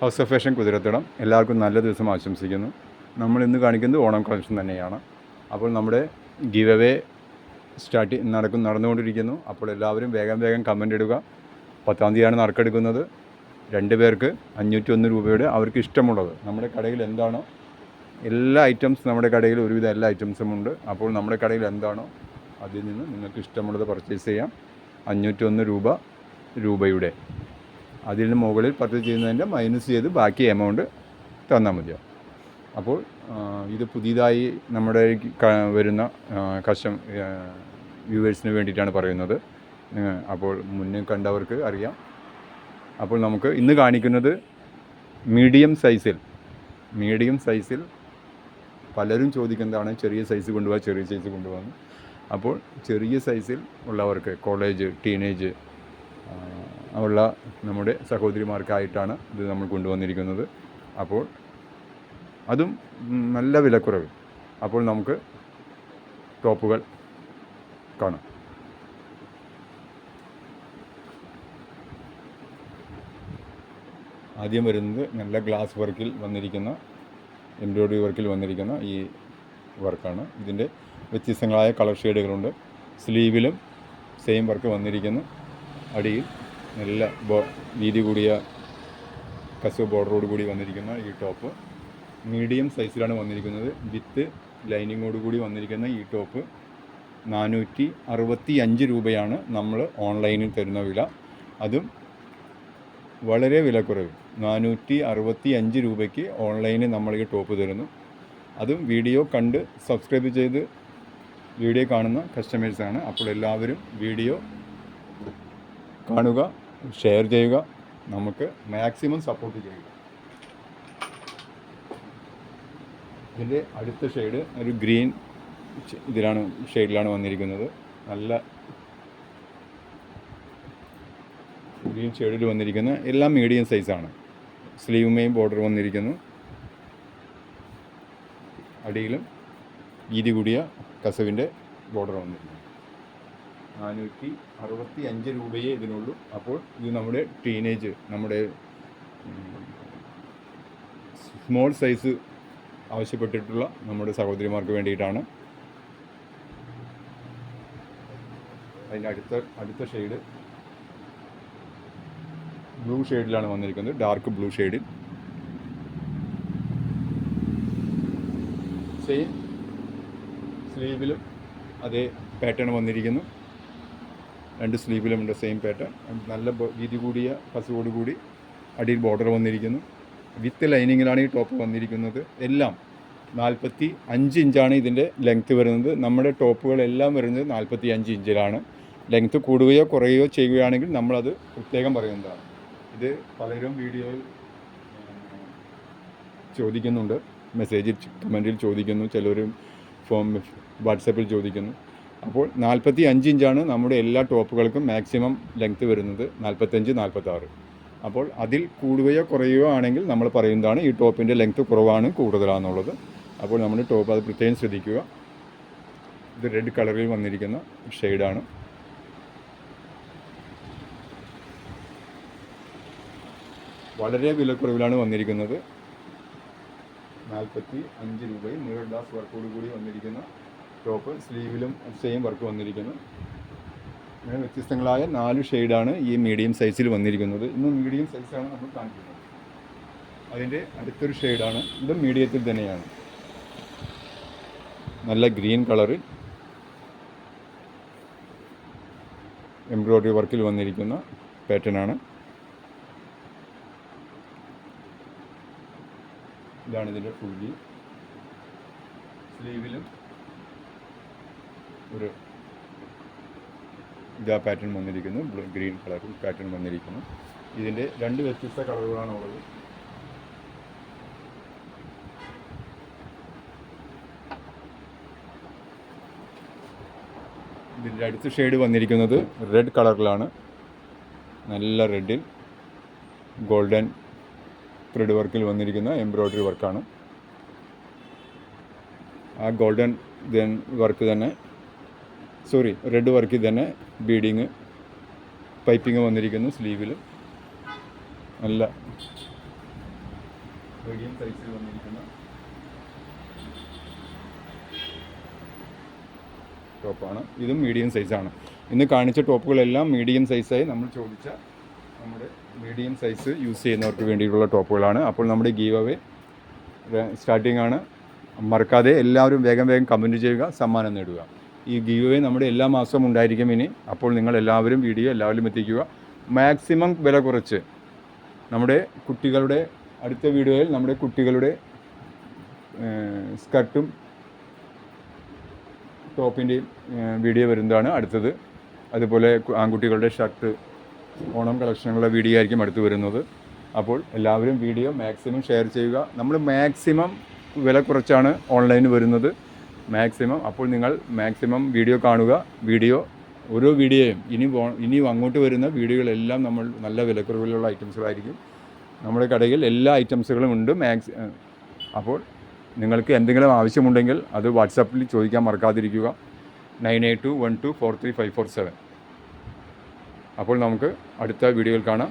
House of fashion കുതിരത്തിടം. എല്ലാവർക്കും നല്ല ദിവസം ആശംസിക്കുന്നു. നമ്മൾ ഇന്ന് കാണിക്കുന്നത് ഓണം കളക്ഷൻ തന്നെയാണ്. അപ്പോൾ നമ്മുടെ ഗിവ് അവേ സ്റ്റാർട്ട് നടക്കും നടന്നുകൊണ്ടിരിക്കുന്നു. അപ്പോൾ എല്ലാവരും വേഗം വേഗം കമന്റ് ഇടുക. പത്താം തീയതിയാണ് നറുക്കെടുക്കുന്നത്. രണ്ട് പേർക്ക് അഞ്ഞൂറ്റി ഒന്ന് രൂപയുടെ അവർക്ക് ഇഷ്ടമുള്ളത്. നമ്മുടെ കടയിൽ എന്താണോ എല്ലാ ഐറ്റംസ് നമ്മുടെ കടയിൽ ഒരുവിധം എല്ലാ ഐറ്റംസും ഉണ്ട്. അപ്പോൾ നമ്മുടെ കടയിൽ എന്താണോ അതിൽ നിന്ന് നിങ്ങൾക്ക് ഇഷ്ടമുള്ളത് പർച്ചേസ് ചെയ്യാം. അഞ്ഞൂറ്റൊന്ന് രൂപ രൂപയുടെ. അതിന് മുകളിൽ പർച്ചേസ് ചെയ്യുന്നതിന്റെ മൈനസ് ചെയ്ത് ബാക്കി എമൗണ്ട് തന്നാൽ മതിയാവും അപ്പോൾ ഇത് പുതിയതായി നമ്മുടെ വരുന്ന കസ്റ്റം വ്യൂവേഴ്സിന് വേണ്ടിയിട്ടാണ് പറയുന്നത്. അപ്പോൾ മുന്നേ കണ്ടവർക്ക് അറിയാം. അപ്പോൾ നമുക്ക് ഇന്ന് കാണിക്കുന്നത് മീഡിയം സൈസിൽ മീഡിയം സൈസിൽ പലരും ചോദിക്കുന്നതാണ് ചെറിയ സൈസ് കൊണ്ടുപോകാൻ ചെറിയ സൈസ് കൊണ്ടുപോകാൻ അപ്പോൾ ചെറിയ സൈസിൽ ഉള്ളവർക്ക് കോളേജ് ടീനേജ് ഉള്ള നമ്മുടെ സഹോദരിമാർക്കായിട്ടാണ് ഇത് നമ്മൾ കൊണ്ടുവന്നിരിക്കുന്നത്. അപ്പോൾ അതും നല്ല വിലക്കുറവ് അപ്പോൾ നമുക്ക് ടോപ്പുകൾ കാണാം. ആദ്യം വരുന്നത് നല്ല ഗ്ലാസ് വർക്കിൽ വന്നിരിക്കുന്ന എംബ്രോയ്ഡറി വർക്കിൽ വന്നിരിക്കുന്ന ഈ വർക്കാണ്. ഇതിന്റെ വ്യത്യസ്തങ്ങളായ കളർ ഷെയ്ഡുകളുണ്ട്. സ്ലീവിലും സെയിം വർക്ക് വന്നിരിക്കുന്നു. അടിയിൽ നല്ല വീതി കൂടിയ കസവ് ബോർഡറോട് കൂടി വന്നിരിക്കുന്ന ഈ ടോപ്പ്. മീഡിയം സൈസിലാണ് വന്നിരിക്കുന്നത്. വിത്ത് ലൈനിങ്ങോട് കൂടി വന്നിരിക്കുന്ന ഈ ടോപ്പ് നാനൂറ്റി അറുപത്തി അഞ്ച് രൂപയാണ് നമ്മൾ ഓൺലൈനിൽ തരുന്ന വില. അതും വളരെ വിലക്കുറവ് നാനൂറ്റി അറുപത്തി അഞ്ച് രൂപയ്ക്ക് ഓൺലൈനിൽ നമ്മൾ ഈ ടോപ്പ് തരുന്നു. അതും വീഡിയോ കണ്ട് സബ്സ്ക്രൈബ് ചെയ്ത് വീഡിയോ കാണുന്ന കസ്റ്റമേഴ്സാണ് അപ്പോൾ എല്ലാവരും വീഡിയോ കാണുക ഷെയർ ചെയ്യുക നമുക്ക് മാക്സിമം സപ്പോർട്ട് ചെയ്യുക. ഇതിന്റെ അടുത്ത ഷെയ്ഡ് ഒരു ഗ്രീൻ ഇതിലാണ് ഷെയ്ഡിലാണ് വന്നിരിക്കുന്നത്. നല്ല ഗ്രീൻ ഷെയ്ഡിൽ വന്നിരിക്കുന്ന എല്ലാം മീഡിയം സൈസാണ് സ്ലീവുമേയും ബോർഡർ വന്നിരിക്കുന്നു. അടിയിലും വീതി കൂടിയ കസവിന്റെ ബോർഡർ വന്നിരിക്കുന്നു. നാനൂറ്റി അറുപത്തി അഞ്ച് രൂപയേ ഇതിനുള്ളൂ. അപ്പോൾ ഇത് നമ്മുടെ ടീനേജ് നമ്മുടെ സ്മോൾ സൈസ് ആവശ്യപ്പെട്ടിട്ടുള്ള നമ്മുടെ സഹോദരിമാർക്ക് വേണ്ടിയിട്ടാണ്. അതിന്റെ അടുത്ത അടുത്ത ഷെയ്ഡ് ബ്ലൂ ഷെയ്ഡിലാണ് വന്നിരിക്കുന്നത്. ഡാർക്ക് ബ്ലൂ ഷെയ്ഡിൽ സെയിം സ്ലീവിലും അതേ പാറ്റേൺ വന്നിരിക്കുന്നു. രണ്ട് സ്ലീവിലുമുണ്ട് സെയിം പാറ്റേൺ നല്ല വീതി കൂടിയ പസുവോട് കൂടി അടിയിൽ ബോർഡർ വന്നിരിക്കുന്നു. വിത്ത് ലൈനിങ്ങിലാണ് ഈ ടോപ്പ് വന്നിരിക്കുന്നത്. എല്ലാം നാൽപ്പത്തി അഞ്ച് ഇഞ്ചാണ് ഇതിന്റെ ലെങ്ത്ത് വരുന്നത്. നമ്മുടെ ടോപ്പുകളെല്ലാം വരുന്നത് നാൽപ്പത്തി അഞ്ച് ഇഞ്ചിലാണ്. ലെങ്ത്ത് കൂടുകയോ കുറയുകയോ ചെയ്യുകയാണെങ്കിൽ നമ്മളത് പ്രത്യേകം പറയുന്നതാണ്. ഇത് പലരും വീഡിയോയിൽ ചോദിക്കുന്നുണ്ട്. മെസ്സേജിൽ കമന്റിൽ ചോദിക്കുന്നു. ചിലരും ഫോം വാട്സപ്പിൽ ചോദിക്കുന്നു. അപ്പോൾ നാൽപ്പത്തി അഞ്ച് ഇഞ്ചാണ് നമ്മുടെ എല്ലാ ടോപ്പുകൾക്കും മാക്സിമം ലെങ്ത്ത് വരുന്നത് നാൽപ്പത്തഞ്ച് നാൽപ്പത്താറ് അപ്പോൾ അതിൽ കൂടുകയോ കുറയുകയോ ആണെങ്കിൽ നമ്മൾ പറയുന്നതാണ് ഈ ടോപ്പിന്റെ ലെങ്ത്ത് കുറവാണ് കൂടുതലാണെന്നുള്ളത്. അപ്പോൾ നമ്മൾ ടോപ്പ് അത് പ്രത്യേകം ശ്രദ്ധിക്കുക. ഇത് റെഡ് കളറിൽ വന്നിരിക്കുന്ന ഷെയ്ഡാണ് വളരെ വിലക്കുറവിലാണ് വന്നിരിക്കുന്നത്. നാൽപ്പത്തി അഞ്ച് രൂപയും മിറർ ഗ്ലാസ് വർക്കോട് കൂടി വന്നിരിക്കുന്ന ടോപ്പ് സ്ലീവിലും സെയിം വർക്ക് വന്നിരിക്കുന്നു. അങ്ങനെ വ്യത്യസ്തങ്ങളായ നാല് ഷെയ്ഡാണ് ഈ മീഡിയം സൈസിൽ വന്നിരിക്കുന്നത്. ഇന്ന് മീഡിയം സൈസാണ് നമ്മൾ കാണിക്കുന്നത്. അതിന്റെ അടുത്തൊരു ഷെയ്ഡാണ്. ഇതും മീഡിയത്തിൽ തന്നെയാണ്. നല്ല ഗ്രീൻ കളറിൽ എംബ്രോയ്ഡറി വർക്കിൽ വന്നിരിക്കുന്ന പാറ്റേൺ ആണ്. ഇതാണ് ഇതിന്റെ ഫുൾ സ്ലീവിലും ഒരു ഇതാ പാറ്റേൺ വന്നിരിക്കുന്നു. ഗ്രീൻ കളർ പാറ്റേൺ വന്നിരിക്കുന്നു. ഇതിന്റെ രണ്ട് വ്യത്യസ്ത കളറുകളാണ് ഉള്ളത്. ഇതിന്റെ അടുത്ത ഷെയ്ഡ് വന്നിരിക്കുന്നത് റെഡ് കളറിലാണ്. നല്ല റെഡിൽ ഗോൾഡൻ ത്രെഡ് വർക്കിൽ വന്നിരിക്കുന്ന എംബ്രോയ്ഡറി വർക്കാണ് ആ ഗോൾഡൻ ദെൻ വർക്ക് തന്നെ സോറി റെഡ് വർക്കിൽ തന്നെ ബീഡിങ് പൈപ്പിംഗ് വന്നിരിക്കുന്നു സ്ലീവിൽ നല്ല മീഡിയം സൈസിൽ ടോപ്പാണ് ഇതും മീഡിയം സൈസാണ് ഇന്ന് കാണിച്ച ടോപ്പുകളെല്ലാം മീഡിയം സൈസായി നമ്മൾ ചോദിച്ച നമ്മുടെ മീഡിയം സൈസ് യൂസ് ചെയ്യുന്നവർക്ക് വേണ്ടിയിട്ടുള്ള ടോപ്പുകളാണ്. അപ്പോൾ നമ്മുടെ ഗീവ് അവേ സ്റ്റാർട്ടിംഗ് ആണ്. മറക്കാതെ എല്ലാവരും വേഗം വേഗം കമന്റ് ചെയ്യുക സമ്മാനം നേടുക. ഈ ഗീവ് വേ നമ്മുടെ എല്ലാ മാസവും ഉണ്ടായിരിക്കും ഇനി. അപ്പോൾ നിങ്ങൾ എല്ലാവരും വീഡിയോ എല്ലാവരും എത്തിക്കുക. മാക്സിമം വില കുറച്ച് നമ്മുടെ കുട്ടികളുടെ അടുത്ത വീഡിയോയിൽ നമ്മുടെ കുട്ടികളുടെ സ്കർട്ടും ടോപ്പിന്റെയും വീഡിയോ വരുന്നതാണ് അടുത്തത്. അതുപോലെ ആൺകുട്ടികളുടെ ഷർട്ട് ഓണം കളക്ഷനുള്ള വീഡിയോ ആയിരിക്കും അടുത്ത് വരുന്നത്. അപ്പോൾ എല്ലാവരും വീഡിയോ മാക്സിമം ഷെയർ ചെയ്യുക. നമ്മൾ മാക്സിമം വില കുറച്ചാണ് ഓൺലൈനിൽ വരുന്നത്. മാക്സിമം അപ്പോൾ നിങ്ങൾ മാക്സിമം വീഡിയോ കാണുക. വീഡിയോ ഓരോ വീഡിയോയും ഇനി ഇനി അങ്ങോട്ട് വരുന്ന വീഡിയോകളെല്ലാം നമ്മൾ നല്ല വിലക്കുറവിലുള്ള ഐറ്റംസുകളായിരിക്കും നമ്മുടെ കടയിൽ എല്ലാ ഐറ്റംസുകളും ഉണ്ട് മാക്സ് അപ്പോൾ നിങ്ങൾക്ക് എന്തെങ്കിലും ആവശ്യമുണ്ടെങ്കിൽ അത് വാട്സാപ്പിൽ ചോദിക്കാൻ മറക്കാതിരിക്കുക. Nine eight two one two four three five four seven അപ്പോൾ നമുക്ക് അടുത്ത വീഡിയോയിൽ കാണാം.